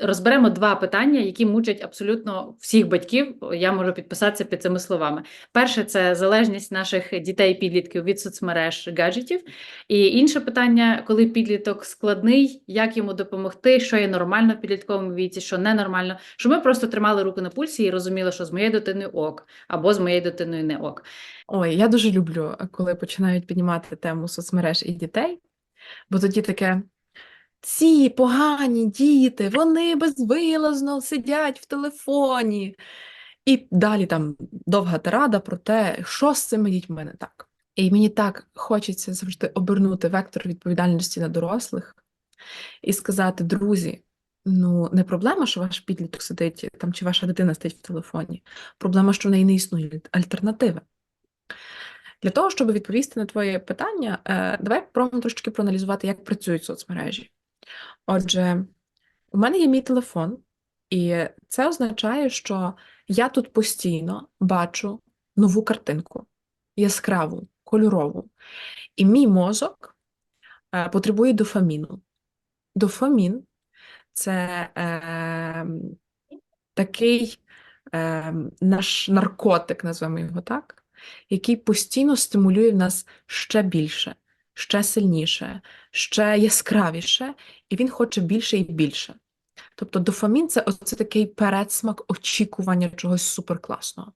розберемо два питання, які мучать абсолютно всіх батьків. Я можу підписатися під цими словами. Перше це залежність наших дітей підлітків від соцмереж гаджетів. І інше питання, коли підліток складний, як йому допомогти, що є нормально в підлітковому віці, що ненормально, щоб ми просто тримали руку на пульсі і розуміли, що з моєю дитиною ок, або з моєю дитиною не ок. Ой, я дуже люблю, коли починають піднімати тему соцмереж і дітей, бо тоді таке. Ці погані діти, вони безвилазно сидять в телефоні. І далі там довга тирада про те, що з цими дітьми не так. І мені так хочеться завжди обернути вектор відповідальності на дорослих і сказати: друзі, ну не проблема, що ваш підліток сидить там, чи ваша дитина стоїть в телефоні. Проблема, що в неї не існує альтернативи. Для того, щоб відповісти на твоє питання, е, давай спробуємо трошки проаналізувати, як працюють соцмережі. Отже, у мене є мій телефон, і це означає, що я тут постійно бачу нову картинку, яскраву, кольорову. І мій мозок е, потребує дофаміну. Дофамін це е, такий е, наш наркотик, назвемо його так, який постійно стимулює в нас ще більше, ще сильніше, ще яскравіше, і він хоче більше і більше. Тобто дофамін це оце такий передсмак очікування чогось суперкласного.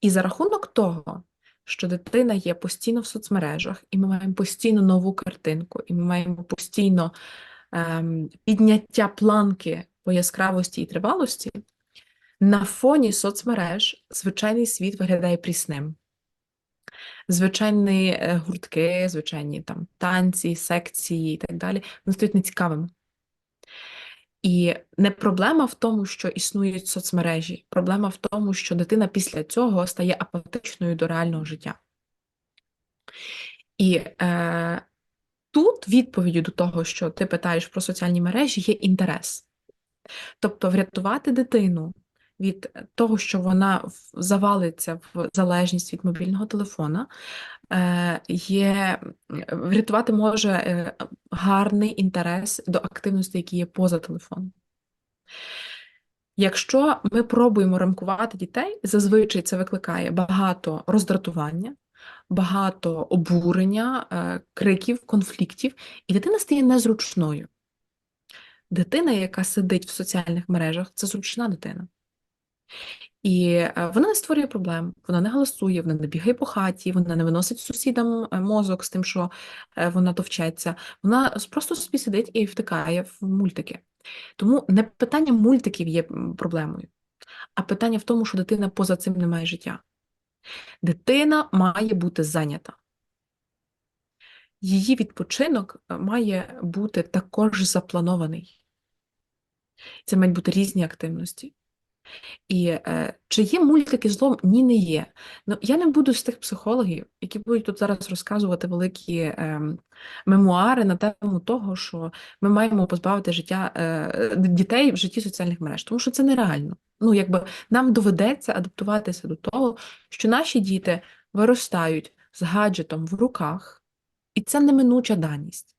І за рахунок того, що дитина є постійно в соцмережах, і ми маємо постійно нову картинку, і ми маємо постійно ем, підняття планки по яскравості і тривалості, на фоні соцмереж звичайний світ виглядає прісним. Звичайні е, гуртки, звичайні там танці, секції і так далі, вони стають нецікавими. І не проблема в тому, що існують соцмережі, проблема в тому, що дитина після цього стає апатичною до реального життя. І е, тут відповіддю до того, що ти питаєш про соціальні мережі, є інтерес. Тобто врятувати дитину від того, що вона завалиться в залежність від мобільного телефона, е, є, врятувати може е, гарний інтерес до активності, які є поза телефоном. Якщо ми пробуємо рамкувати дітей, зазвичай це викликає багато роздратування, багато обурення, е, криків, конфліктів, і дитина стає незручною. Дитина, яка сидить в соціальних мережах, це зручна дитина. І е, вона не створює проблем, вона не голосує, вона не бігає по хаті, вона не виносить сусідам е, мозок з тим, що е, вона товчеться. Вона просто собі сидить і втикає в мультики. Тому не питання мультиків є проблемою, а питання в тому, що дитина поза цим не має життя. Дитина має бути зайнята. Її відпочинок має бути також запланований. Це мають бути різні активності. І е, чи є мультики злом? Ні, не є. Ну, я не буду з тих психологів, які будуть тут зараз розказувати великі е, мемуари на тему того, що ми маємо позбавити життя е, дітей в житті соціальних мереж, тому що це нереально. Ну, якби нам доведеться адаптуватися до того, що наші діти виростають з гаджетом в руках, і це неминуча даність.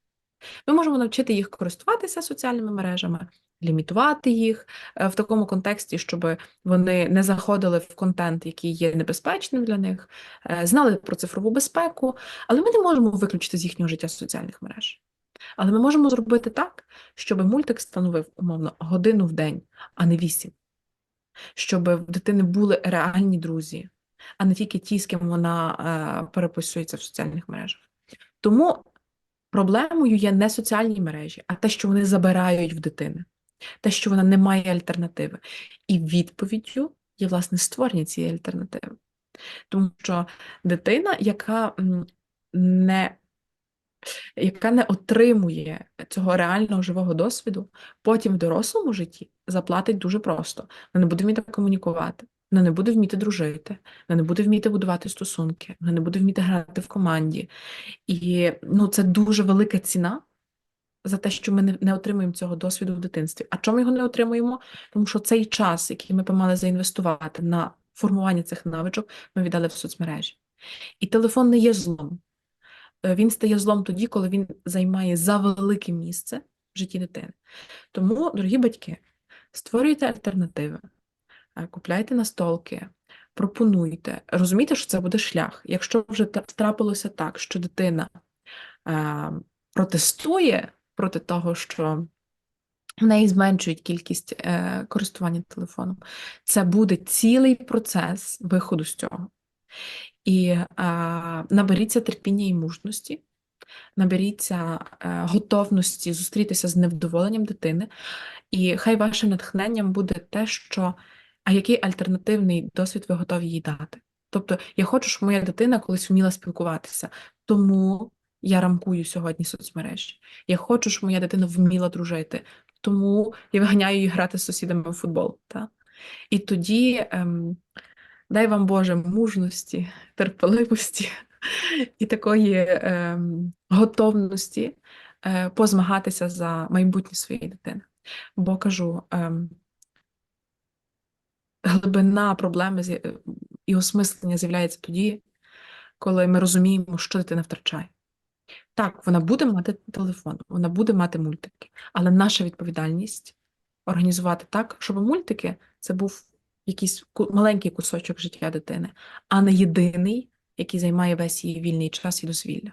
Ми можемо навчити їх користуватися соціальними мережами, лімітувати їх е, в такому контексті, щоб вони не заходили в контент, який є небезпечним для них, е, знали про цифрову безпеку, але ми не можемо виключити з їхнього життя соціальних мереж. Але ми можемо зробити так, щоб мультик становив умовно годину в день, а не вісім. Щоб в дитини були реальні друзі, а не тільки ті, з ким вона е, переписується в соціальних мережах. Тому проблемою є не соціальні мережі, а те, що вони забирають в дитини, те, що вона не має альтернативи. І відповіддю є власне створення цієї альтернативи. Тому що дитина, яка не яка не отримує цього реального живого досвіду, потім в дорослому житті заплатить дуже просто. Вона не буде вміти комунікувати, вона не буде вміти дружити, вона не буде вміти будувати стосунки, вона не буде вміти грати в команді. І ну, це дуже велика ціна за те, що ми не, не отримуємо цього досвіду в дитинстві. А чому його не отримуємо? Тому що цей час, який ми мали заінвестувати на формування цих навичок, ми віддали в соцмережі. І телефон не є злом. Е, Він стає злом тоді, коли він займає завелике місце в житті дитини. Тому, дорогі батьки, Створюйте альтернативи, купляйте настолки, пропонуйте. Розумійте, що це буде шлях. Якщо вже трапилося так, що дитина протестує проти того, що в неї зменшують кількість е, користування телефоном, це буде цілий процес виходу з цього. І е, наберіться терпіння і мужності, наберіться е, готовності зустрітися з невдоволенням дитини, і хай вашим натхненням буде те, що а який альтернативний досвід ви готові їй дати. Тобто, я хочу, щоб моя дитина колись вміла спілкуватися, тому я рамкую сьогодні соцмережі. Я хочу, щоб моя дитина вміла дружити, тому я виганяю її грати з сусідами в футбол. Та? І тоді ем, дай вам Боже мужності, терпеливості і такої ем, готовності е, позмагатися за майбутнє своєї дитини. Бо кажу, ем, глибина проблеми з'я- е, і осмислення з'являється тоді, коли ми розуміємо, що дитина втрачає. Так, вона буде мати телефон, вона буде мати мультики, але наша відповідальність організувати так, щоб мультики це був якийсь маленький кусочок життя дитини, а не єдиний, який займає весь її вільний час і дозвілля.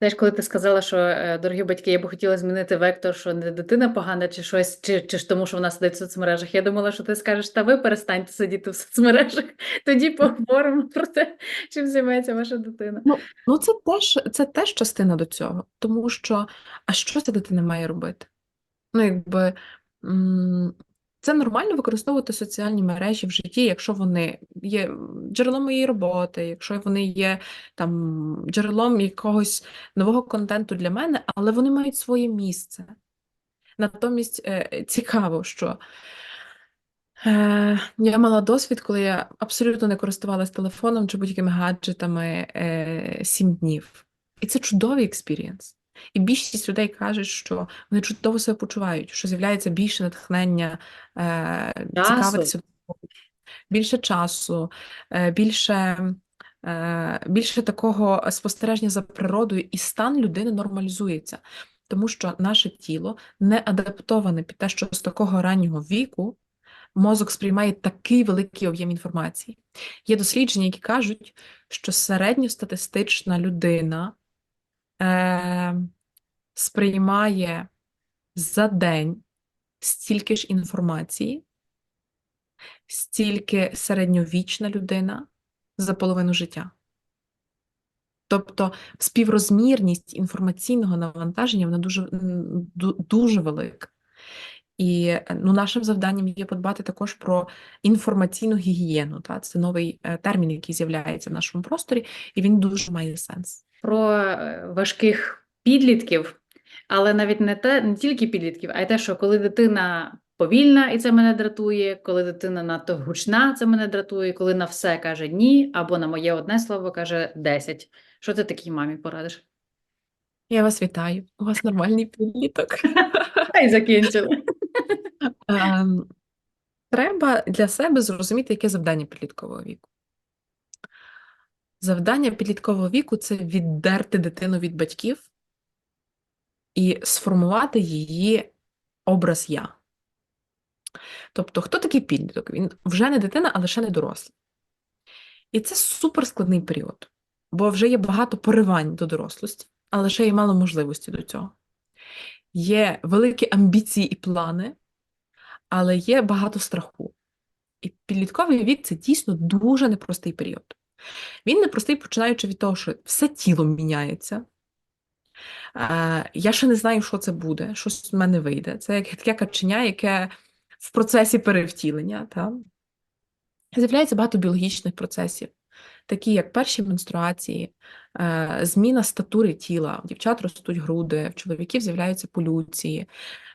Знаєш, коли ти сказала, що е, дорогі батьки, я би хотіла змінити вектор, що не дитина погана, чи щось, чи, чи ж тому, що вона сидить в соцмережах. Я думала, що ти скажеш, та ви перестаньте сидіти в соцмережах, тоді поговоримо про те, чим займається ваша дитина. Ну, це теж, це теж частина до цього, тому що, а що ця дитина має робити? Ну, якби це нормально використовувати соціальні мережі в житті, якщо вони є джерелом моєї роботи, якщо вони є там джерелом якогось нового контенту для мене, але вони мають своє місце. Натомість е, цікаво, що е, я мала досвід, коли я абсолютно не користувалась телефоном чи будь-якими гаджетами е, сім днів. І це чудовий експірієнс. І більшість людей кажуть, що вони чудово себе почувають, що з'являється більше натхнення, е, цікавитися, більше часу, е, більше, е, більше такого спостереження за природою, і стан людини нормалізується. Тому що наше тіло не адаптоване під те, що з такого раннього віку мозок сприймає такий великий об'єм інформації. Є дослідження, які кажуть, що середньостатистична людина е, сприймає за день стільки ж інформації, стільки середньовічна людина за половину життя. Тобто співрозмірність інформаційного навантаження вона дуже, дуже велика. І е, ну, нашим завданням є подбати також про інформаційну гігієну. Та? Це новий е, термін, який з'являється в нашому просторі, і він дуже має сенс. Про е, важких підлітків, але навіть не те, не тільки підлітків, а й те, що коли дитина повільна, і це мене дратує, коли дитина надто гучна, це мене дратує, коли на все каже ні, або на моє одне слово каже 10. Що ти такій мамі порадиш? Я вас вітаю. У вас нормальний підліток. Та й закінчили. Ем, Треба для себе зрозуміти, яке завдання підліткового віку. Завдання підліткового віку це віддерти дитину від батьків і сформувати її образ я. Тобто, хто такий підліток? Він вже не дитина, але ще не дорослий. І це суперскладний період, бо вже є багато поривань до дорослості, але ще є мало можливості до цього. Є великі амбіції і плани, але є багато страху. І підлітковий вік це дійсно дуже непростий період. Він непростий, починаючи від того, що все тіло міняється. Я ще не знаю, що це буде, що з мене вийде. Це як таке каченя, яке в процесі перевтілення. Та? З'являється багато біологічних процесів, такі як перші менструації, е, зміна статури тіла. У дівчат ростуть груди, в чоловіків з'являються полюції,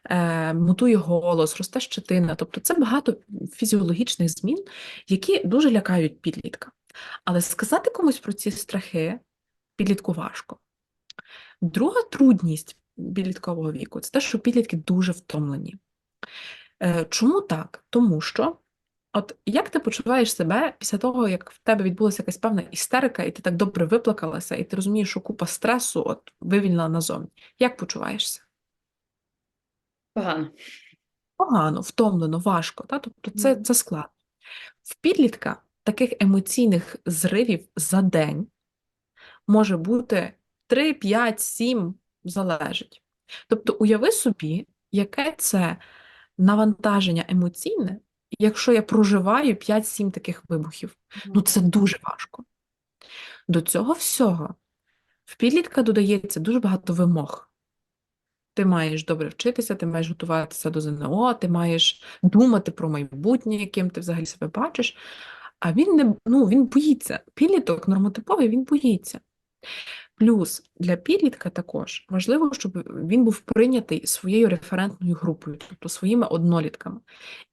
е, мутує голос, росте щетина. Тобто це багато фізіологічних змін, які дуже лякають підлітка. Але сказати комусь про ці страхи підлітку важко. Друга трудність підліткового віку це те, що підлітки дуже втомлені. Е, Чому так? Тому що, от як ти почуваєш себе після того, як в тебе відбулася якась певна істерика, і ти так добре виплакалася, і ти розумієш, що купа стресу от вивільнила назовні. Як почуваєшся? Погано. погано, втомлено, важко. Та? Тобто це, це склад. В підлітка таких емоційних зривів за день може бути 3, 5, 7, залежить. Тобто уяви собі, яке це навантаження емоційне, якщо я проживаю 5-7 таких вибухів. Ну це дуже важко. До цього всього в підлітка додається дуже багато вимог. Ти маєш добре вчитися, ти маєш готуватися до ЗНО, ти маєш думати про майбутнє, яким ти взагалі себе бачиш. А він не ну, він боїться. Підліток нормотиповий, він боїться. Плюс для підлітка також важливо, щоб він був прийнятий своєю референтною групою, тобто своїми однолітками.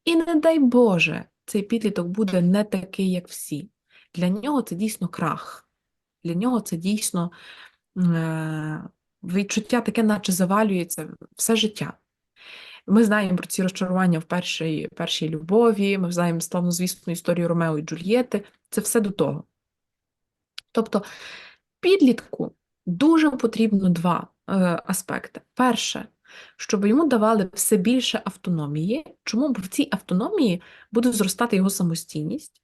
І не дай Боже, цей підліток буде не такий, як всі. Для нього це дійсно крах. Для нього це дійсно е, відчуття таке, наче завалюється все життя. Ми знаємо про ці розчарування в першій, першій любові, ми знаємо славнозвісну історію Ромео і Джульєти. Це все до того. Тобто, підлітку дуже потрібно два е, аспекти. Перше, щоб йому давали все більше автономії. Чому? Бо в цій автономії буде зростати його самостійність.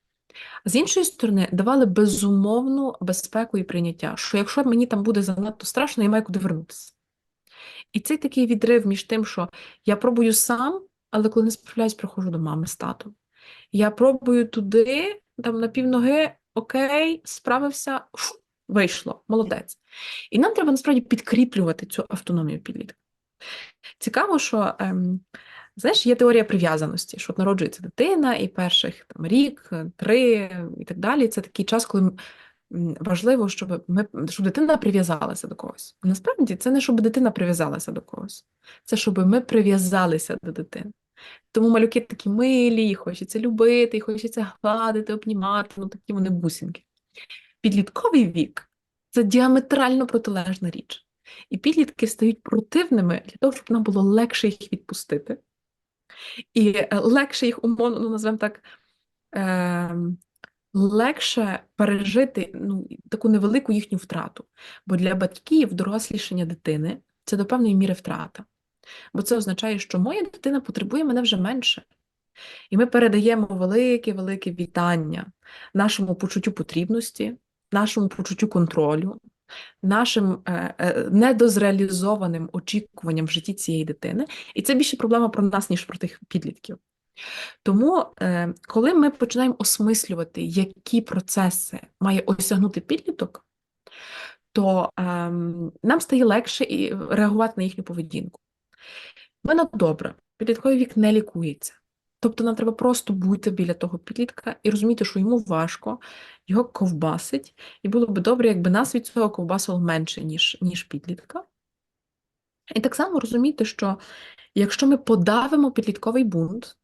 З іншої сторони, давали безумовну безпеку і прийняття, що якщо мені там буде занадто страшно, я маю куди вернутися. І цей такий відрив між тим, що я пробую сам, але коли не справляюсь, приходжу до мами з татом. Я пробую туди, там на півноги, окей, справився, фу, вийшло, молодець. І нам треба насправді підкріплювати цю автономію підлітка. Цікаво, що ем, знаєш, є теорія прив'язаності, що от народжується дитина, і перших там, рік, три і так далі. Це такий час, коли м, важливо, щоб, ми, щоб дитина прив'язалася до когось. Насправді це не щоб дитина прив'язалася до когось, це щоб ми прив'язалися до дитини. Тому малюки такі милі, їх хочеться любити, їх хочеться гладити, обнімати, ну такі вони бусинки. Підлітковий вік це діаметрально протилежна річ. І підлітки стають противними для того, щоб нам було легше їх відпустити. І е, легше їх умовно, ну, назвемо так, е, легше пережити ну, таку невелику їхню втрату. Бо для батьків дорослішання дитини це до певної міри втрата. Бо це означає, що моя дитина потребує мене вже менше. І ми передаємо велике-велике вітання нашому почуттю потрібності, нашому почуттю контролю, нашим е, е, недозреалізованим очікуванням в житті цієї дитини. І це більше проблема про нас, ніж про тих підлітків. Тому, е, коли ми починаємо осмислювати, які процеси має осягнути підліток, то ем, нам стає легше і реагувати на їхню поведінку. В мене добре, підлітковий вік не лікується. Тобто нам треба просто бути біля того підлітка і розуміти, що йому важко, його ковбасить, і було б добре, якби нас від цього ковбасило менше, ніж, ніж підлітка. І так само розуміти, що якщо ми подавимо підлітковий бунт,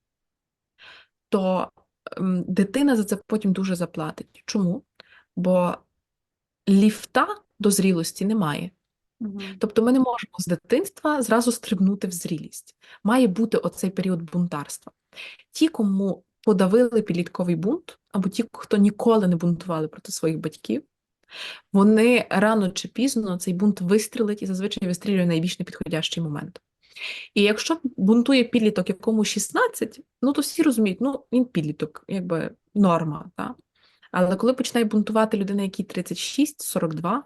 то ем, дитина за це потім дуже заплатить. Чому? Бо ліфта до зрілості немає. Мгм. Тобто ми не можемо з дитинства зразу стрибнути в зрілість. Має бути оцей період бунтарства. Ті, кому подавили підлітковий бунт, або ті, хто ніколи не бунтували проти своїх батьків, вони рано чи пізно цей бунт вистрілить і зазвичай вистрілює найбільш непідходящий момент. І якщо бунтує підліток, якому 16, ну то всі розуміють, ну він підліток, якби норма. Та? Але коли починає бунтувати людина, якій 36-42,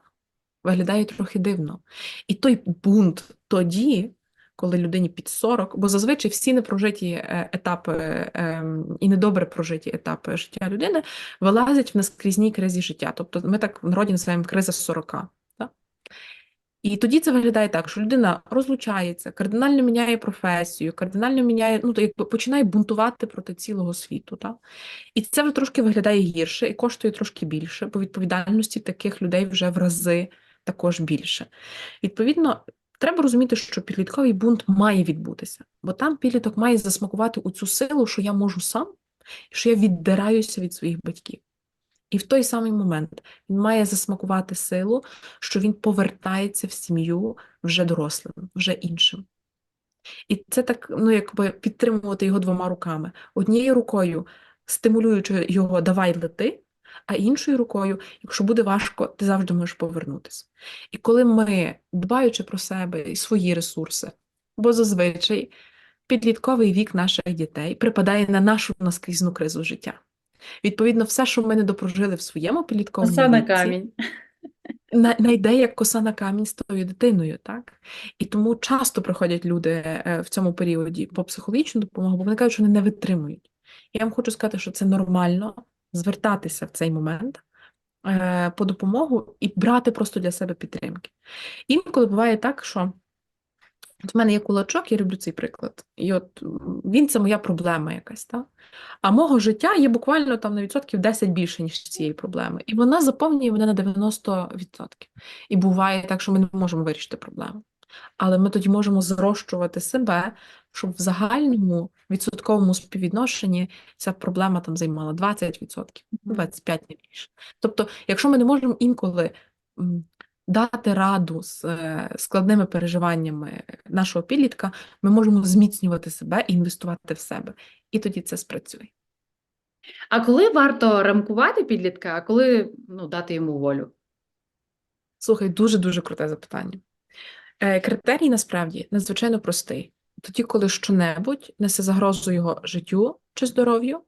виглядає трохи дивно. І той бунт тоді, коли людині під 40, бо зазвичай всі непрожиті е, етапи е, і недобре прожиті етапи життя людини вилазять в наскрізній кризі життя. Тобто ми так в народі називаємо криза 40. І тоді це виглядає так, що людина розлучається, кардинально міняє професію, кардинально міняє, ну, то якби починає бунтувати проти цілого світу. Так? І це вже трошки виглядає гірше і коштує трошки більше, бо відповідальності таких людей вже в рази також більше. Відповідно, треба розуміти, що підлітковий бунт має відбутися, бо там підліток має засмакувати у цю силу, що я можу сам, що я віддираюся від своїх батьків. І в той самий момент він має засмакувати силу, що він повертається в сім'ю вже дорослим, вже іншим. І це так, ну, якби підтримувати його двома руками. Однією рукою стимулюючи його давай лети, а іншою рукою, якщо буде важко, ти завжди можеш повернутися. І коли ми, дбаючи про себе і свої ресурси, бо зазвичай підлітковий вік наших дітей припадає на нашу наскрізну кризу життя. Відповідно, все, що ми не допрожили в своєму підлітковому Коса на камінь. на- найде як коса на камінь з тою дитиною, так? І тому часто приходять люди е, в цьому періоді по психологічну допомогу, бо вони кажуть, що вони не витримують. Я вам хочу сказати, що це нормально звертатися в цей момент е, по допомогу і брати просто для себе підтримки. Інколи буває так, що от в мене є кулачок, я люблю цей приклад. І от він це моя проблема якась, так? А мого життя є буквально там на відсотків 10 більше, ніж цієї проблеми. І вона заповнює мене на 90%. І буває так, що ми не можемо вирішити проблему. Але ми тоді можемо зрощувати себе, щоб в загальному відсотковому співвідношенні ця проблема там займала 20%, 25% не більше. Тобто, якщо ми не можемо інколи дати раду з е, складними переживаннями нашого підлітка, ми можемо зміцнювати себе і інвестувати в себе. І тоді це спрацює. А коли варто рамкувати підлітка, а коли ну, дати йому волю? Слухай, дуже-дуже круте запитання. Е, Критерій насправді надзвичайно простий. Тоді, коли щонебудь несе загрозу його життю чи здоров'ю,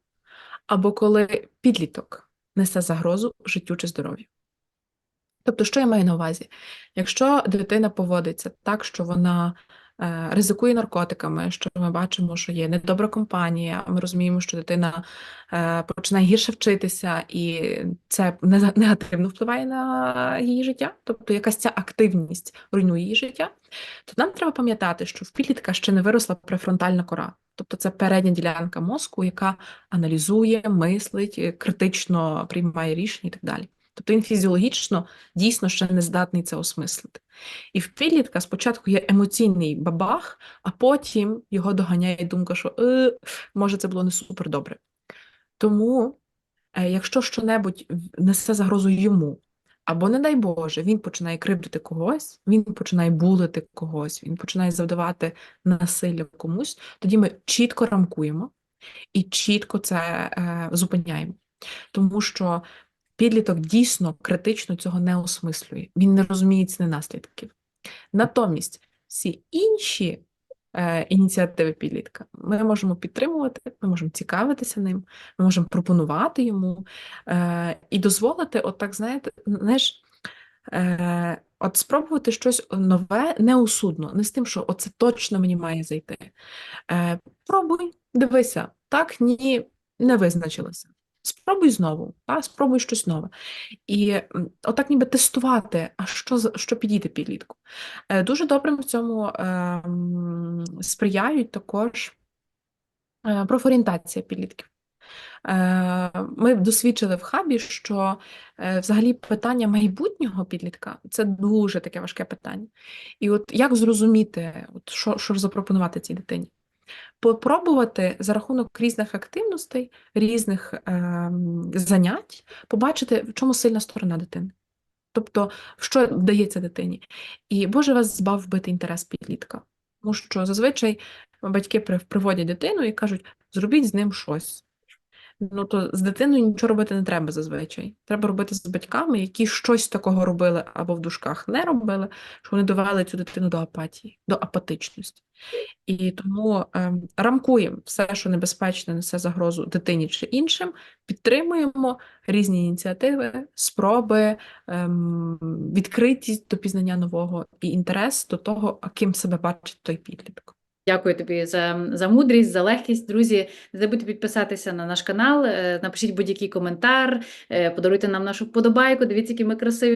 або коли підліток несе загрозу життю чи здоров'ю. Тобто, що я маю на увазі? Якщо дитина поводиться так, що вона е, ризикує наркотиками, що ми бачимо, що є недобра компанія, ми розуміємо, що дитина е, починає гірше вчитися, і це негативно впливає на її життя, тобто якась ця активність руйнує її життя, то нам треба пам'ятати, що в підлітка ще не виросла префронтальна кора. Тобто це передня ділянка мозку, яка аналізує, мислить, критично приймає рішення і так далі. Тобто він фізіологічно дійсно ще не здатний це осмислити. І в підлітка спочатку є емоційний бабах, а потім його доганяє думка, що е, може це було не супер добре. Тому, е, якщо щонебудь несе загрозу йому, або, не дай Боже, він починає кривдити когось, він починає булити когось, він починає завдавати насилля комусь, тоді ми чітко рамкуємо і чітко це е, зупиняємо. Тому що підліток дійсно критично цього не осмислює, він не розуміє ціни наслідків. Натомість всі інші е, ініціативи підлітка ми можемо підтримувати, ми можемо цікавитися ним, ми можемо пропонувати йому е, і дозволити, от так знаєте, знаєш, е, от спробувати щось нове неусудно, не з тим, що оце точно мені має зайти. Е, пробуй, дивися, так, ні, не визначилася. Спробуй знову, та, спробуй щось нове. І отак ніби тестувати, а що, що підійде підлітку. Е, Дуже добре в цьому е, сприяють також е, профорієнтація підлітків. Е, Ми досвідчили в хабі, що взагалі питання майбутнього підлітка це дуже таке важке питання. І от як зрозуміти, от що, що запропонувати цій дитині? Попробувати за рахунок різних активностей, різних е, занять, побачити, в чому сильна сторона дитини. Тобто, що вдається дитині. І Боже вас збав вбити інтерес підлітка. Тому що зазвичай батьки при- приводять дитину і кажуть, зробіть з ним щось. Ну, то з дитиною нічого робити не треба зазвичай. Треба робити з батьками, які щось такого робили або в дужках не робили, що вони довели цю дитину до апатії, до апатичності. І тому ем, рамкуємо все, що небезпечно несе загрозу дитині чи іншим, підтримуємо різні ініціативи, спроби, ем, відкритість до пізнання нового і інтерес до того, ким себе бачить той підліток. Дякую тобі за, за мудрість, за легкість. Друзі, не забудьте підписатися на наш канал, е, напишіть будь-який коментар, е, подаруйте нам нашу вподобайку. Дивіться, які ми красиві.